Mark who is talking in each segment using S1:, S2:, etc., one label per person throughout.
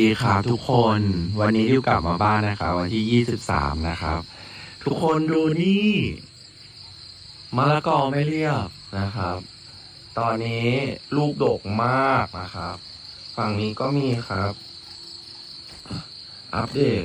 S1: ดีครับทุกคนวันนี้ดิวกลับมาบ้านนะครับ วันที่23นะครับ ทุกคนดูนี่มะละกอไม่เรียบนะครับ ตอนนี้ลูกดกมากนะครับ ฝั่งนี้ก็มีครับ อัปเดต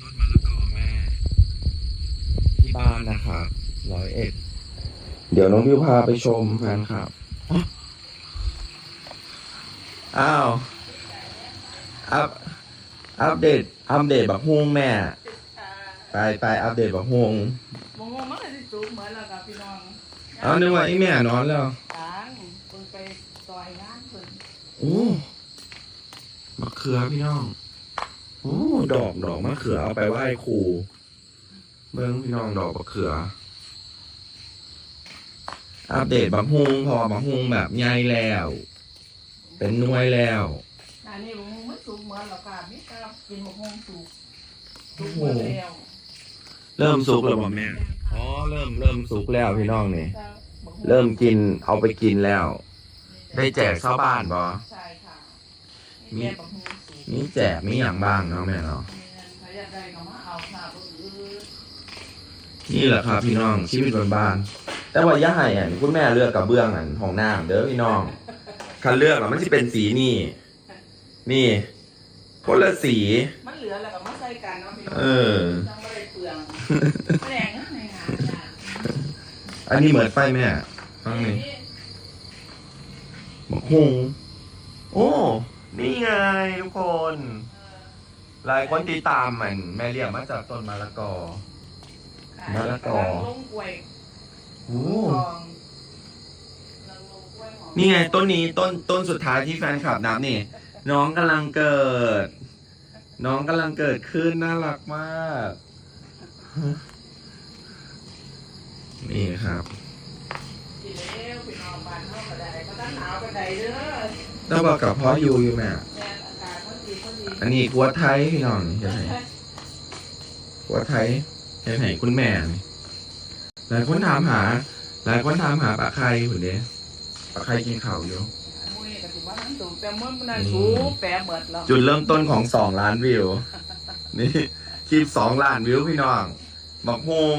S1: ต้นมะละกอแม่ ที่บ้านนะครับร้อยเอ็ดเดี๋ยวน้องดิวพาไปชมกันครับ อ้าว อัปอัปเดตอัปเดตบักฮวงแม่ ไปไปอัปเดตบักฮวง
S2: มงงมันก็สิสูงเหมือนแล้วกับพี่น้อง
S1: เอานึกว่าไอ้แม่นอนแล้ว
S2: ทางเพิ่นไปซอยงานเพิ่น
S1: โอ้มะเขือพี่น้องโอ้ดอกดอกมะเขือเอาไปไหว้ครูเบิ้งพี่น้องดอกมะเขือ อัปเดตบักฮวงพอบักฮวงแบบใหญ่แล้ว เป็นหน่วยแล้ว
S2: อันนี้มงงมันสูงเหมือนแล้วกับมีกับกินมงงสูงสูงเหมือนแล้ว
S1: เริ่มสุกแล้วบ่แม่อ๋อเริ่มเริ่มสุกแล้วพี่น้องนี่
S2: แต่บักฮุง
S1: เริ่มกินเอาไปกินแล้ว ได้แจกชาวบ้านบ่
S2: ใช่ค่ะมีแม่บักฮุงสูง
S1: มีแจกมีอย่างบ้างเนาะแม่เนาะ
S2: มีเงินใครอยากได้ก็มาเอาค่ะบ่อือ
S1: นี่แหละครับพี่น้องชีวิตบ้านๆแต่ว่าย่าให้อะคุณแม่เลือกกับเบื้องอันของน้ำเด้อพี่น้องคันเลือกอะมันจะเป็นสีนี่ นี่คนละสี
S2: มันเหลือแล้วก็มาใส่กันเนาะพี่น้อง
S1: เออ
S2: จังบ่ได้เปลืองแรงนะในงานจ้ะ
S1: อันนี้เหมือนไฟแม่ฟังนี่บอกฮงโอ้ นี่ไงทุกคน หลายคนติดตามมัน แม่เรียกมาจากต้นมะละกอ มะละกอ
S2: ลงกล้วย
S1: โอ้
S2: ทองลงกล้วยหอม
S1: นี่ไงต้นนี้ต้นต้นสุดท้ายที่แฟนคลับนับนี่ น้องกำลังเกิด น้องกำลังเกิดขึ้นน่ารักมาก นี่ครับต้องบอกกับพ่ออยู่อยู่แม่
S2: แม่นอากาศพอดีพอดี
S1: อันนี้กัวไทยพี่น้องเห็นไหมกัวไทยเห็นไหมคุณแม่หลายคนถามหา หลายคนถามหาปลาไข่หุ่นเด้ปลาไข่กินข้าวอยู่
S2: มื้อนี้ก็สิว่ามันสูงแต่มื้อนั้นสูงแปรเบิดแล้ว
S1: จุดเริ่มต้นของสองล้านวิว นี่คลิปสองล้านวิวพี่น้องบอกฮง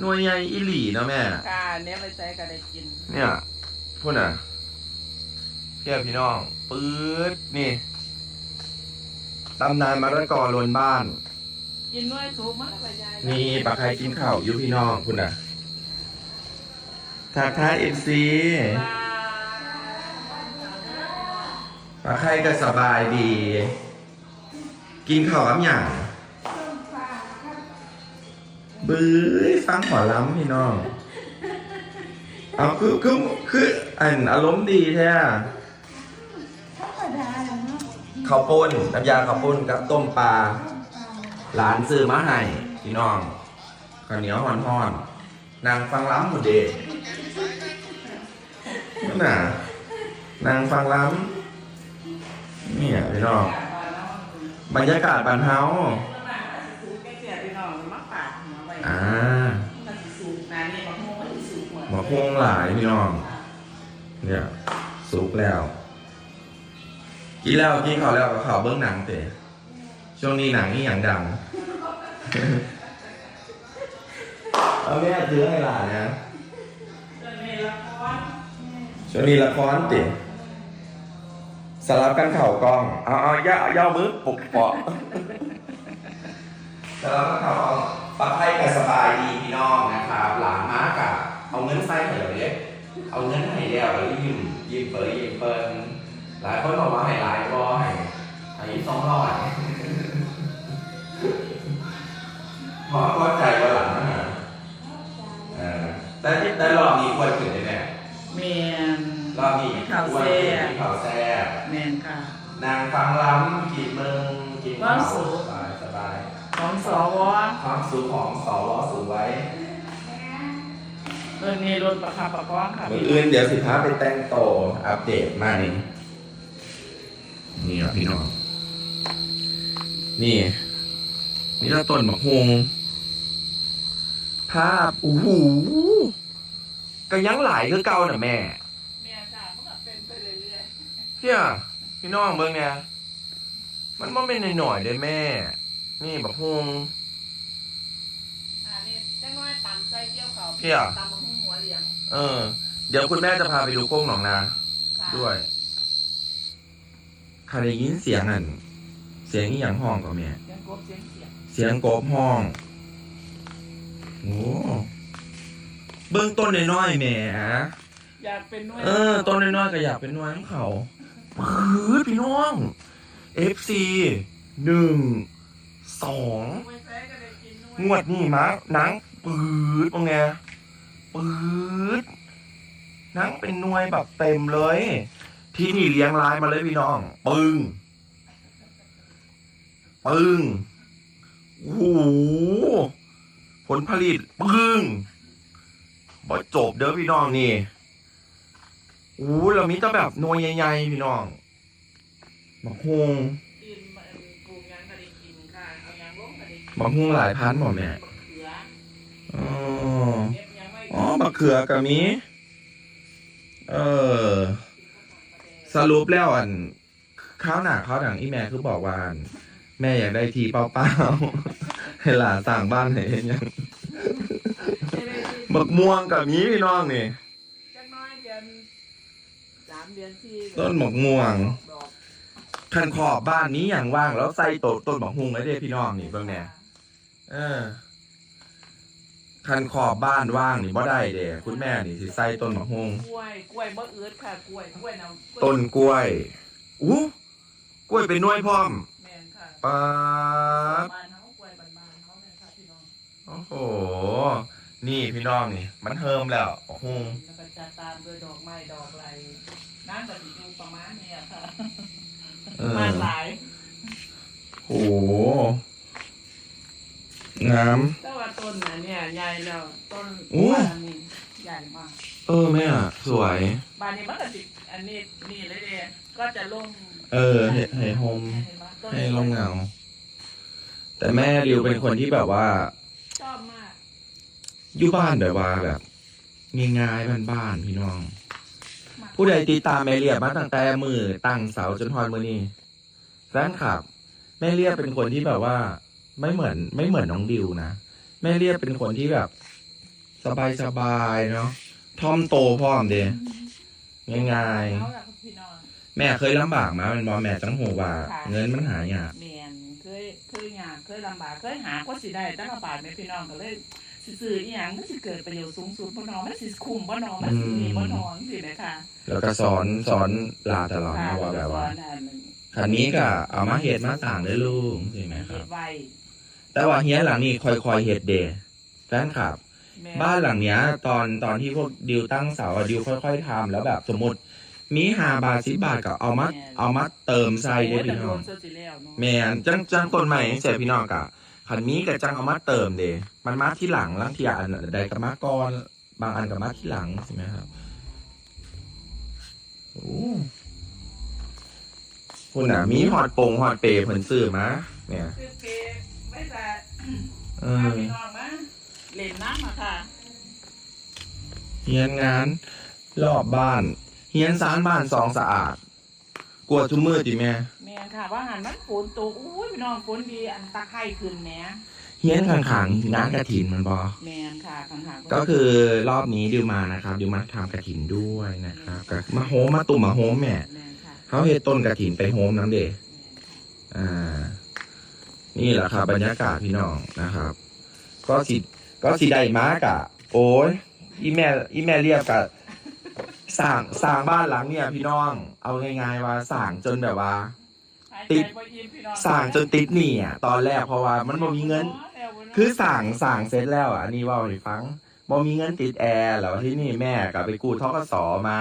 S1: หน่วยใหญ่อิหลีเนาะแม่
S2: กาเนี้ยไปใช้ก็ได้กิน
S1: เนี่ยพูดน่ะเพี่ยพี่น้องปื๊ดนี่ตำนานมะละกอลนบ้าน
S2: กินน้อยสูงมันก็ยาย
S1: มีปลาไข่กินข้าวอยู่พี่น้องคุณน่ะทักทายเอฟซี ปลาไข่ก็สบายดี กินข้าวกับหยังบื้อฟังขอล้ำพี่น้อง เอาคือคือคืออันอารมณ์ดีแท้ข้าวปุ้นน้ำยาข้าวปุ้นกับต้มปลาหลานซื้อมาให้พี่น้องข้าวเหนียวห่อนๆนนางฟังล้ำหมดเดชนั่นน่ะนางฟังล้ำ นี่ยพี่น้องบรรยากาศบ้านเฮา
S2: อ่าหมอ
S1: พวงหลายพี่น้อง เนี่ยสุกแล้วกินแล้วกินข้าวแล้วก็ข่าวเบื้องหนังเตะช่วงนี้หนังนี่อย่างดังเอาแม่ซื้อให้หลานนะ
S2: เรื่องนี้ละคร
S1: ช่วงนี้ละครเตะ สลับกันเข่ากล้องเอาเอาย่าย่ามือปุกเปาะสลับกันเข่ากล้องปลาไพ่กับสบายดีพี่น้องนะครับ หลานมากอะเอาเงินใส่ให้เราเล็กเอาเงินให้แล้วแล้วยิ้มยิ้มเปิดยิ้มเปิดหลายคนบอกว่าให้หลายก็ให้ให้สองร้อยพอเข้าใจว่าหลังนะเออแต่ที่แต่รอบนี้ควรถึงได้ไหม
S2: แมน
S1: รอบนี้
S2: ข่าว
S1: ควร
S2: แซ่
S1: ถึง
S2: บ
S1: ที่ข่าวแซ่บ
S2: แมนค่ะ
S1: นางฟังล้ำกินเมืองกิน
S2: ความ
S1: ข้าว
S2: สุข
S1: สบายสบาย
S2: ของสว
S1: ความสุขของสวสูงไว้
S2: เรื่องนี้รถประคับประคองค่ะ
S1: มืออื่นเดี๋ยวสิพาไปแต่งโตวอัปเดตมานี่นี่ครับพี่น้องนี่นี่ละต้นมะฮงภาพโอ้โหก็ยังหลายคือเก่าน่ะแม่
S2: แม่จ้ามันก็เป็นไปเรื่อย
S1: เพี่ย พี่น้องเบิ่งเนี่ย
S2: ๆ
S1: มันบ่เป็นหน่อยๆเด้แม่ นี่บักฮวง
S2: อ่านี่จังน้อยตำใส่เกี่ยวเขา
S1: เพี่ย
S2: ตำบักหุ่งหัวเหลียง
S1: เออ เดี๋ยวคุณแม่จะพาไปดูโค้งหนองนา
S2: ค่ะ
S1: ด้วยใครได้ยินเสียงนั่น เสียงอีหยังห้องกับแม่
S2: เสียงกบเสียงเสียง
S1: เสียงกบห้อง โอ้เบื้องต้นน้อยๆแหม่
S2: อยากเป็นหน่วย
S1: เออ ต้นน้อยๆก็อยากเป็นน้อยของเขา ปื๊ดพี่น้อง FC หนึ่งสองงวดนี่มะหนังปื๊ดว่าไงปื๊ดหนังเป็นหน่วยแบบเต็มเลย ที่นี่เลี้ยงลายมาเลยพี่น้อง ปึ้งปึ้งโอ้โหผลผลิต ปึ้งบ่จบเด้อพี่น้องนี่ อ้เรามีแต่แบบหนวยใหญ่ๆพี่น้องบักฮวง
S2: กินมันปลูกหยังก็ได้กินค่ะเอาหยังลงก็ได้กิน
S1: บักฮวงหลายพันหมดแม่
S2: บักเขือ
S1: อ๋อ
S2: เก็บหยังไว้
S1: อ๋อบักเขือกับมี เออ สรุปแล้วอันข้าวหนาข้าวหนังอีแม่คือบอกว่าอันแม่อยากได้ทีเปล่าๆให้หลานสั่งบ้านให้เห็นยัง บักม่วงกับมีพี่น้องนี่
S2: จังน้อยเดือนสาม เดือนสี่
S1: ต้นหมกม่วง
S2: ดอก
S1: คันขอบบ้านนี้อย่างว่างแล้วใส่โตะต้นบักฮุงไว้เด้พี่น้องนี่เบิ่งแหน่เออ คันขอบบ้านว่างนี่บ่ได้เด้คุณแม่นี่สิใส่ต้นบักฮุง
S2: กล้วยกล้วยบ่อืดค่ะกล้วยกล้วยน้ำ
S1: ต้นกล้วยอู้กล้วยเป็นหน่วยพร้อม
S2: แม่นค่ะ
S1: ป๊าบ
S2: บ้านเฮากล้วยบ้านๆเฮาแม่นค่ะพี่น้อง
S1: โอ้โห นี่พี่น้องนี่ มันเฮิมแล้วบักฮุง
S2: แล้วก็จะตามด้วยดอกไม้ดอกไร น้ำก็สิอยู่ประมาณเนี้ยค่ะ
S1: เอ
S2: มา
S1: อ
S2: หลาย
S1: โอ้โหงาม
S2: แต่ว่าต้นน่ะเนี่ยใหญ่แล้วต้น
S1: อู้
S2: บ้านนี่ใหญ่มาก
S1: เออแม่อะสวย
S2: บ้านนี้มันก็สิอันนี้นี่เลยเด้ก็จะลง
S1: เออให้ให้โฮม
S2: เห็นไหมต้น
S1: ให้ร่มเงา แต่แม่ดิวเป็นคนที่แบบว่า
S2: ชอบมาก
S1: อยู่บ้านแบบว่าแบบง่ายๆบ้านๆพี่น้อง
S2: มาก
S1: ผู้ใดติดตามแม่เรียบมาตั้งแต่มือตั้งเสาจนฮอนมือนี้แฟนคลับแม่เรียบเป็นคนที่แบบว่า ไม่เหมือน ไม่เหมือนน้องดิวนะแม่เรียบเป็นคนที่แบบ สบายๆเนาะทอมโตพร้อมเดง่าย
S2: เอาล่ะพี่น้อง
S1: ๆแม่เคยลำบากมาเป็นบอแม่จังหัวว่า เงินมันหายาก
S2: แม่นเคยเคยงานเคยลำบากเคยหาก็สิได้แต่ลำบากแม่พี่น้องก็เลย สิซื้ออีหยังมันสิเกิดประโยชน์สูงสุดบ่น้องมันสิคุ้มบ่น้องมันสิมีบ่น้องสิแม่ค่ะ
S1: แล้วก็สอนสอนลาตลอดนะว่าแบบว่าคันนี้ก็เอามาเห็ดมาต่างเลยลุงใช่ไหมค
S2: เฮ็
S1: รับ
S2: ดไว้
S1: แต่ว่าเฮียหลังนี้คอยๆเห็ดเดย์แฟนคลับ
S2: แม่
S1: บ้านหลังเนี้ย ตอนตอนที่พวกดิวตั้งเสาอะดิวค่อย ๆทำแล้วแบบสมมติมีหาบาทสิบบาทก็เอามาเอามาเติมใส่ได้
S2: โอ้ยแต่
S1: พี่
S2: โด
S1: น้อง
S2: นซะสิแล้วเนาะ
S1: แมนจังจังต้นใหม่เสียพี่น้องกะ คันนี้กับจังเอามาเติมเดย์มันมาที่หลังลังทีอันใดกับมาก่อนบางอันกับมาที่หลังใช่ไหมครับโอ้คุณน่ะ มีฮอดปงฮอดเปรย์เพิ่นซื้อมาเนี่ย
S2: คือเกไม่แต่
S1: เอ
S2: พา
S1: อ
S2: พี่น้องมาเล่นน้ำมาค่ะ
S1: เฮียนงานรอบบ้าน เฮียนสารบ้านสองสะอาด กวดทุกมือติแม่
S2: แม่ นค่ะ ว่าหันมันฝนตกอุ้ยพี่น้องฝนดีอันตะไคร่ขึ้นแหม
S1: เฮียนข้างๆงานกระถินมันบอ
S2: แม่นค่ะข้างๆ
S1: ก็คือรอบนี้ดิวมานะครับดิวมาทำกระถินด้วยนะครับก็มาโฮมมาตุ่มมาโฮมแม่
S2: แม่นค่ะ
S1: เขาเฮ็ดต้นกระถินไปโฮมน้ำเดชอ่า นี่แหละครับ บรรยากาศพี่น้องนะครับ ก็สิก็สิได้มากอะโอ้ยอีแม่อีแม่เรียกกะสร้างสร้างบ้านหลังเนี่ย พี่น้อง เอาง่ายๆว่าสร้างจนแบบว่า ติด
S2: หายใจบ่อิ่มพี่น้อง
S1: สร้างจนติดหนี้อะตอนแรกเพราะว่ามันบ่มีเงิน คือสั่งสั่งเสร็จแล้วอะอันนี้เว่าให้ฟังบ่มีเงินติดแอร์แล้วที่นี่แม่ก็ไปกู้ทกสมา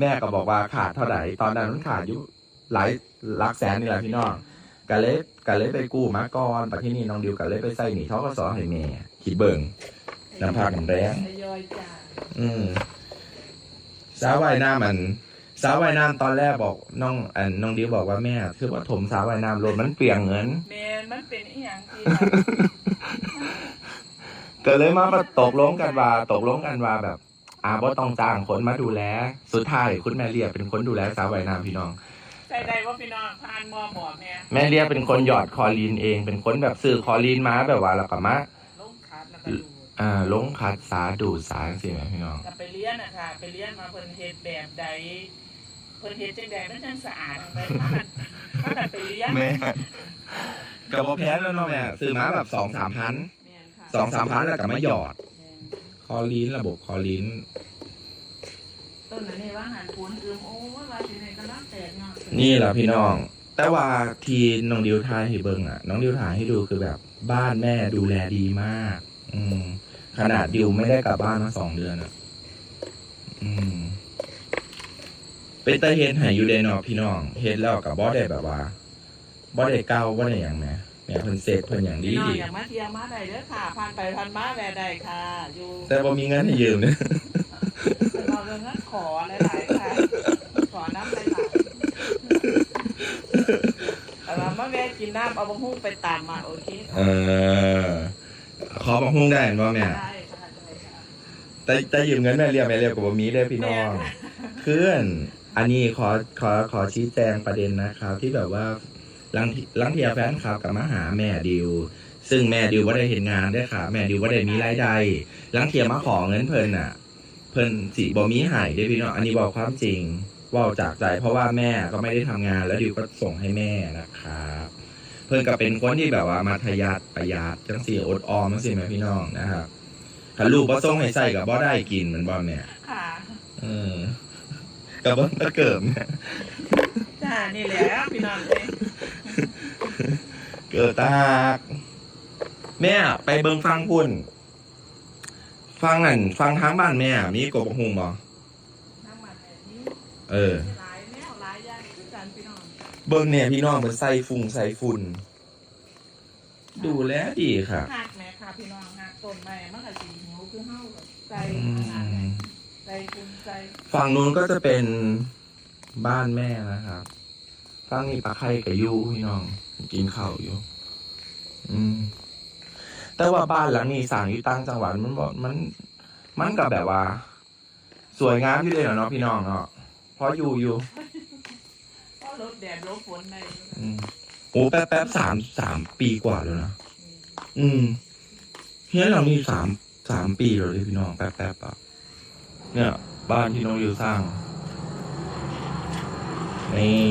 S1: แม่ก็บอกว่าขาดเท่าไหร่ตอนนั้นมันขาดอยู่หลายหลักแสนนี่แหละพี่น้องก็เลยก็เลยไปกู้มาก่อนแต่ที่นี่น้องดิวก็เลยไปใส่หนี้ทกสให้แม่คิดเบิ่งน้ำพักน้ำแรง
S2: ทยอยจ่าย
S1: อืมสาวว่ายน้ำมัน สาวว่ายน้ำตอนแรกบอกน้องอันน้องดิวบอกว่าแม่คือว่าถมสาวว่ายน้ำรถมันเปลียงเงิน
S2: แม่นมันเป็นอีหยังที่
S1: ก็เลยมาตกลงกันว่า ตกลงกันว่าแบบอ่าบ่ต้องจ้างคนมาดูแล สุดท้ายคุณแม่เรียกเป็นคนดูแลสาวว่ายน้ำพี่น้อง
S2: ใส่ได้ว่าพี่น้องพานมอบอกเนี่ย
S1: แม่เรียกเป็นคนหยอดคอลีนเอง เป็นคนแบบซื้อคอลีนมาแบบว่าแล้วก็มา
S2: ลงคัดแล้วก็ดู
S1: อ่าลงคัดสาดูดสารสิแม่พี่น้อง
S2: กับไปเลี้ยนอะค่ะไปเลี้ยนมาเพิ่นเฮ็ดแบบใด เพิ่นเฮ็ดจังใดมันจังสะอาดไปพากันพากันไปเลี้ยน
S1: แม่กับบ่แพ้แล้วเนาะแม่ซื้อมาแบบสองสามพัน
S2: แม่นค่ะ
S1: สองสามพันแล้วก็มาหยอด
S2: แม่น
S1: คอลีนระบบคอลีน
S2: ต้นอันนี้ว่าหันปูนอืมโอ้ยว่าสิเนี่ยกำลังแตกเนาะ
S1: นี่แหละพี่น้อง แต่ว่าทีน้องดิวทายให้เบิ่งอะ น้องดิวถ่ายให้ดูคือแบบบ้านแม่ดูแลดีมาก อืม ขนาดดิวไม่ได้กลับบ้านมาสองเดือนอะ อืม เป็นตาเฮ็ดให้อยู่เดเนาะพี่น้องเฮ็ดแล้วกับบ่ได้แบบว่าบ่ได้เก่าบ่ได้หยังแหมแหม่เพิ่นเสร็จเพิ่นอย่างดี
S2: พี่น้อง
S1: ดี
S2: อยากมาเที่ยวมาได้เด้อค่ะผ่านไปผ่านมาแวะได้ค่ะ อยู่
S1: แต่บ่มีเงินให้ยืมเด้อ
S2: เราเรื่องนั้นขอหลายๆค่ะขอน้ำหลายๆเอาล่ะมาแวะกินน้ำเอาบะฮุ่งไปตามมาโอเค
S1: เออขอบังฮุ้งได้เห็นบ่แม่
S2: ได้ค่ะได้ค่ะ
S1: แต่แต่ยืมเงินแม่เรียกแม่เรียกกับบ่มีเด้อพี่น้องเพื่อน อันนี้ขอขอขอชี้แจงประเด็นนะครับ ที่แบบว่าลังลังเทียแฟนคลับกับมาหาแม่ดิว ซึ่งแม่ดิวว่าได้เห็นงานได้อค่ะ แม่ดิวว่าได้มีรายได้ลังเทียมาขอเงินเพิ่นน่ะ เพิ่นสิบ่มีใหายได้อพี่น้องอันนี้บอกความจริงเว่าจากใจ เพราะว่าแม่ก็ไม่ได้ทำงาน แล้วดิวก็ส่งให้แม่นะครับเพิ่นก็เป็นคนที่แบบว่ามัธยัติประหยัดจังสี่อดออมจังสี่แม่พี่น้องนะครับถ้าลูกบ่ส่งให้ใส่ก็บ่ได้กินเหมือนบ่แม่
S2: ค่ะ
S1: เออ กับเบิ้งตะเกิมเนี่ย
S2: จ้านี่แหละพี่น้องเอ้ย
S1: เกิดตากแม่ไปเบิ้งฟังพุ่น ฟังนั่นฟังทางบ้านแม่มีกบกหุงบ่
S2: น้ำมันแบบนี้
S1: เออ
S2: หลายแนวหลายอย่างคือกันพี่น้อง
S1: เบิ้งเนี่ยพี่น้องมันใส่ฟุงใส่ฝุ่น ดูแลดีค่ะ
S2: หักแม่ค่ะพี่น้องหักต้นไม้มันก็สิหิวคือเฮาแบบใจ
S1: อื
S2: ขนาดไหน
S1: ม
S2: ใจภูมิใจ
S1: ฝั่งนู้นก็จะเป็นบ้านแม่นะครับฝั่งนี้ปลาไข่กับยูพี่น้อง กินข้าวอยู่ อืม แต่ว่าบ้านหลังนี้สร้างอยู่ต่างจังหวัดมันบอกมัน มันก็แบบว่า สวยงามอยู่เลยเนาะพี่น้องเนาะเพราะอยู่อยู่
S2: ก็ลดแดดลดฝนใน
S1: อืมโอ้แป๊บแป๊บสามสามปีกว่าแล้วนะอืมเฮียเรานี่สามสามปีแล้วเลยพี่น้องแป๊บแป๊บอะ เนี่ย บ้านที่น้องยูสร้าง นี่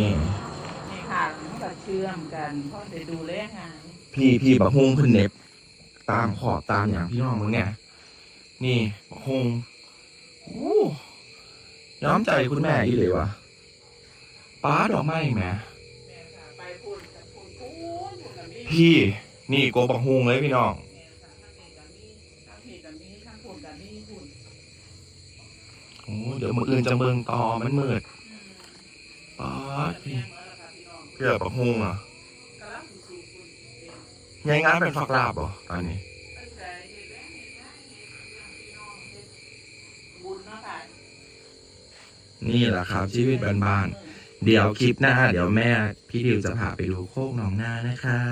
S2: นี่ค่ะมันก็เชื่อมกันเพราะได้ดูแลงาน
S1: พี่พี่บักฮุงเพิ่นเหน็บ ตามขอบตามอย่างพี่น้องมึงเนี่ย นี่บักฮุงโอ้ย้อมใจคุณแม่อีเลยวะป้าดอกไม้แหม่
S2: แม่ค่ะไปพูดกับพูดพูดพูดกับนี่
S1: พี่ นี่โกบักฮุงเลยพี่น้อง
S2: แม่ค่ะทั้งเพจกับมีทั้งเพจกับมีทั้งพูดกับมีพูด
S1: โอ้เดี๋ยวมืออื่นจะเบิ่งต่อมันมืดป้าด
S2: แม่
S1: พี่
S2: เมื่อค่ะพี่น้อง
S1: เกือบบักฮุงอะ
S2: กำลังสูบคุณเป็น
S1: ยายงานเป็นฝักลาบเหรอตอนนี้
S2: ตั้งแต่เฮ็ดแรงเฮ็ดงานเฮ็ดพี่น้องเฮ็ดบุญเนาะค่ะ
S1: นี่แหละครับ ชีวิตบ้านๆ เดี๋ยวคลิปหน้า เดี๋ยวแม่ พี่ดิวจะพาไปดูโคกหนองนานะครั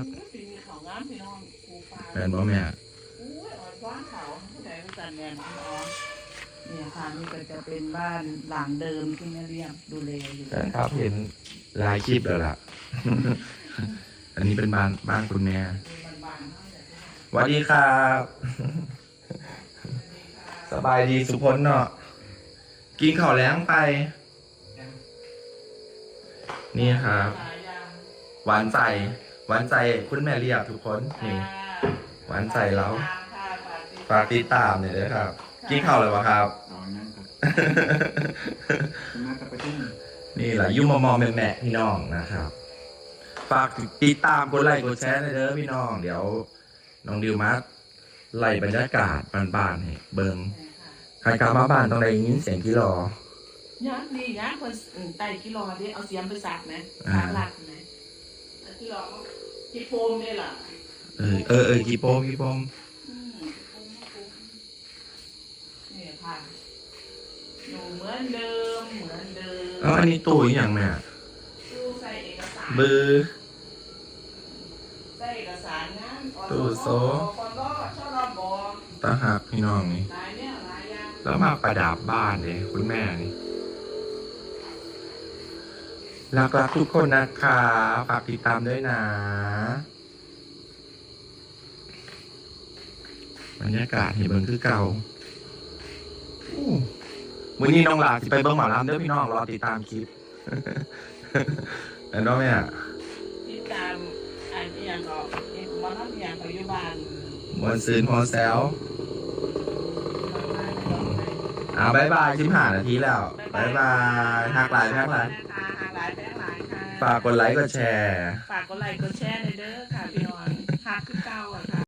S1: บ
S2: สิมีของงามพี่น้องปูปลา
S1: แม่นบ่แม่
S2: อุ้ยอ่อนฟ้า เขาผู้ใดผู้จันแดนพี่น้องเนี่ยค่ะนี่ก็จะเป็นบ้านหลังเดิมที่แม่เรียบดูแลอยู่
S1: แฟนครับเห็นหลายคลิปแล้วล่ะ อันนี้เป็นบ้านบ้านคุณแม่
S2: เป็นบ้านๆเนาะเนี่ย
S1: สวัสดีครับ สบายดีสุพลเนาะกินข้าวแล้งไป นี่ครับ
S2: หลายอย่าง
S1: หวานใจหวานใจคุณแม่เรียบทุกคนนี่หวานใจเรา
S2: ค่ะ
S1: ฝากติดตามหน่อยด้วยครับ กินข้าวเลยวะครับ
S3: อ๋อนั่นครับมากับประชุม
S1: นี่แหละยุ่มมอมแม่ๆพี่น้องนะครับ ฝากติดตามกดไลค์กดแชร์เลยเด้อพี่น้อง เดี๋ยวน้องดิวมาไล่บรรยากาศบ้านๆให้เบิงใครกลับมาบ้านต้องได้ยินเสียงที่รอ
S2: ยักษ์นี่ยักษ์คนไต่กิโลดิเอาเสียมไปสักนะ
S1: อ่า
S2: สักหลักนะแล้วที่เราที่โฟมนี่แหละ
S1: เออเออเออกี่โปมกี่โปม
S2: อืมนี่ ค่ะอยู่เหมือนเดิมเหมือนเดิม
S1: แล้วอันนี้ตู้อีกอย่างแม่
S2: ตู้ใส่เอกสาร
S1: บือ
S2: ใส่เอกสารงาน
S1: ตู้โซ่
S2: คนก็ชอบเราบอก
S1: ตาหักพี่น้องนี่
S2: หลายเนี่ยหลายอย่าง
S1: แล้วมาประดับบ้านเลยคุณแม่นี่รักรักๆทุกคนนะคะฝากติดตามด้วยนะบรรยากาศเห็นเบิ่งคือเก่าอู้ มื้อนี้น้องหลาสิไปเบิ่งหมอลำเด้อพี่น้องรอติดตามคลิปแล้วเนาะแม่
S2: ติดตามอันอีหยังก็เอ็มมาทำอีหยังก็อยู่บ้าน
S1: มวนซืนพอแซว
S2: มาไม่ลงเลย
S1: อ่าบายบายชิมหานาทีแล้วบายบายหักหลายหักหลาย
S2: หักหลายแพงหลายค่ะ
S1: ฝากกดไลค์กดแชร์
S2: ฝากกดไลค์กดแชร์เลยเด้อค่ะ